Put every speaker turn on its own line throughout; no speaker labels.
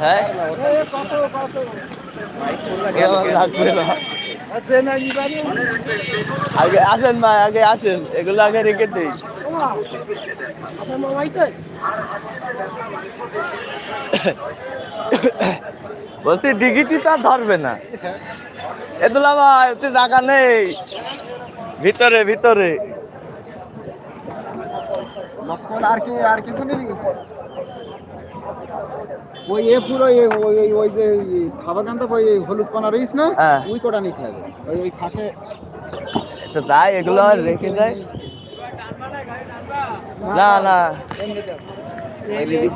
হ্যাঁ। লাগবে না আগে আসেন ভাই আগে আসেন। এগুলো আগে রেখে দিই। বলছি ডিগিটি তো ধরবে না। এদুলা ভাই ওতে টাকা নেই। ভিতরে ভিতরে।
লক্ষণ আর কি আর কিছু নেই? ওই এ পুরো ওই ওই ওই যে খাবার গান তো ওই হলুদ কণা রইস না
হ্যাঁ।
ওই কটা নিতে হবে। ওই ওই খাসে
তো তাই এগুলো আর রেখে দেয়? না না।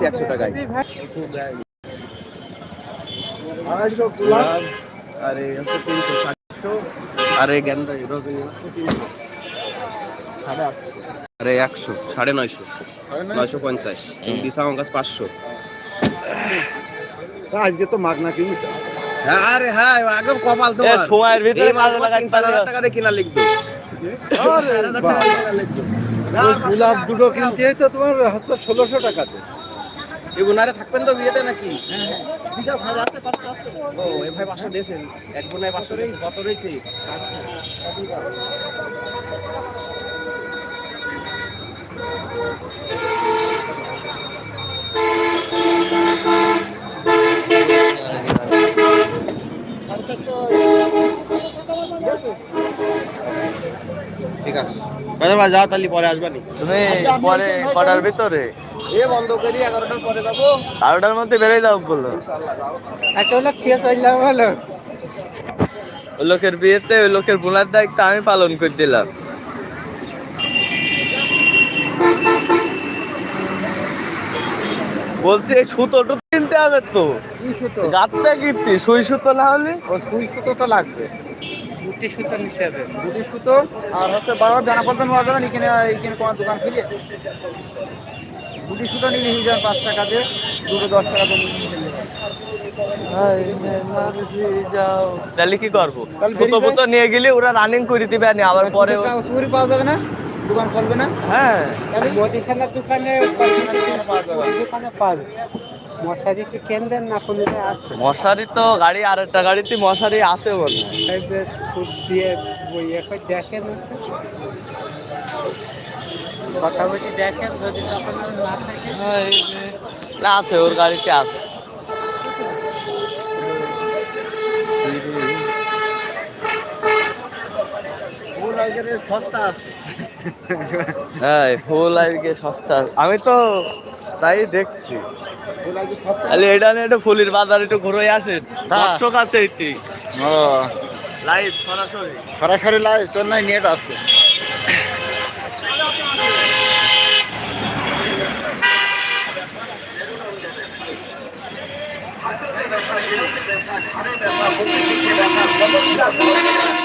একশো টাকায়।
আড়াইশো
আরে হচ্ছে তিনশো সাতশো গেন্দা
আরে একশো সাড়ে নয়শো। নয়শো? পঞ্চাশ। দিশা আমার কাছে পাঁচশো।
আজকে তো মাগনা কিনিস।
হ্যাঁ আরে হ্যাঁ একদম কপাল
এ সময়ের ভিতরে
টাকা দিয়ে কিনা লিখবে।
গোলাপ দুটো কিনতে তো তোমার হচ্ছে ষোলোশো টাকাতে।
এই বোনারে থাকবেন তো বিয়েতে নাকি? ও এ ভাই পাঁচশো দিয়েছেন। এক বোনায় পাঁচশো রে রয়েছে ঠিক আছে যাও তাহলে পরে আসবানি
তুমি পরে কটার ভিতরে?
এ বন্ধ করি এগারোটার পরে যাব।
বারোটার মধ্যে বেরোয় যাও বলল।
একটা হলো খেয়ে চাইলাম ভালো।
ওই লোকের বিয়েতে ওই লোকের বোনার দায়িত্ব আমি পালন করে দিলাম। বলছি এই সুতো টুতো কিনতে হবে তো?
কি সুতো?
গাতটা কিনতে সুই সুতো না হলে?
ও সুই সুতো তো লাগবে। গুটি সুতো নিতে হবে। গুটি সুতো আর হচ্ছে বারবার জানা পর্যন্ত পাওয়া যাবে এখানে এখানে কোনো দোকান খুলে গুটি সুতো নিলে হয়ে যাবে পাঁচ টাকা দিয়ে দুটো দশ টাকা
তাহলে কি করব? সুতো ফুতো নিয়ে গেলে ওরা রানিং করে দিবে আবার পরে ও-
পাওয়া যাবে না? দোকান খুলবে না?
হ্যাঁ।
তাহলে মুদিখানার দোকানে পাওয়া যাবে। দোকানে পাবে মশারি কি কেনবেন না কোনো আছে।
মশারি তো গাড়ি আর একটা গাড়িতে মশারি আছে বলে
দিয়ে বইয়ে করে দেখেন কথা বলছি দেখেন যদি তখন না থাকে।
না আছে ওর গাড়িতে আছে।
সস্তা আছে।
হ্যাঁ ফুল আজকে সস্তা। আমি তো তাই দেখছি। তাহলে এটা নিয়ে একটু ফুলের বাজার একটু ঘুরে আসেন। দর্শক আছে এটি।
ও।
লাইভ সরাসরি।
সরাসরি লাইভ তোর নাই নেট আছে।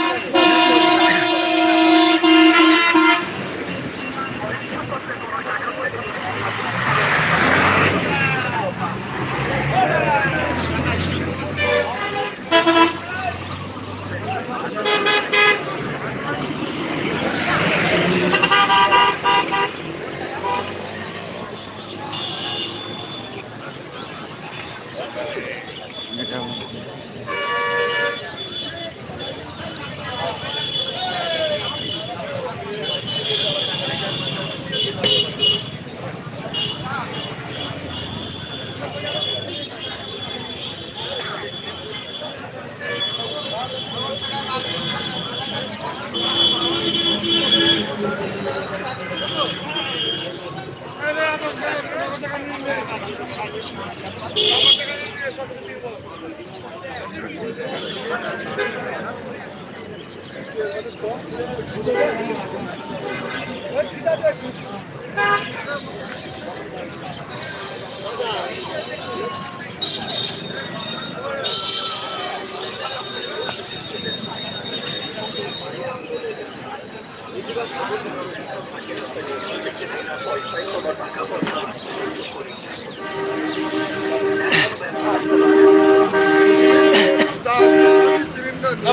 Thank you. Thank you.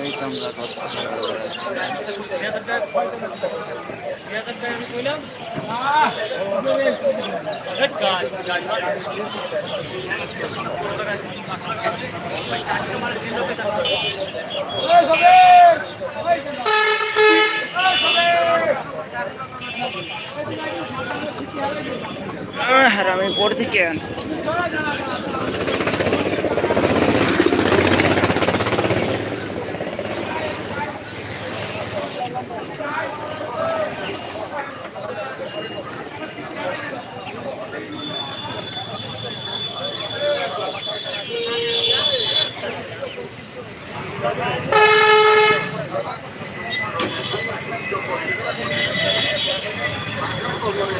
এই তো আমরা কথা আমি পড়ছি কেন Gracias.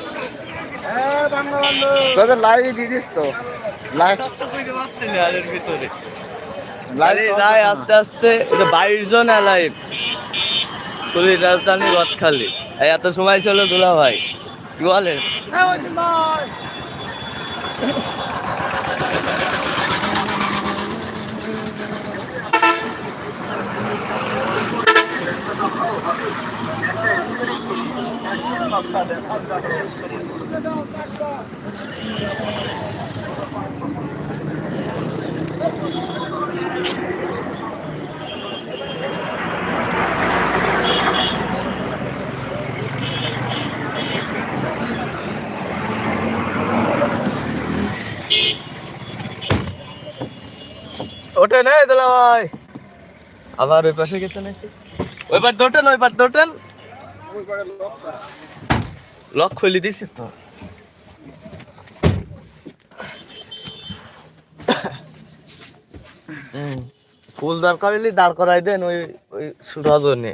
তোদের লাইভ দিয়ে দিস তো। লাইভ
ভিতরে আস্তে আস্তে এটা বাইশ জন লাইভ পুলিশ রাজধানী গদখালি এই এত সময় ছিল দুলা ভাই কি বলেন? এই দোলা ভাই। আবার ওই পাশে গেছে নাকি? ওই পার দোটেন ওই দোটেন লক খুলি দিছে তো। ফুল দরকার হলে দাঁড় করাই দেন ওই ওই রজনে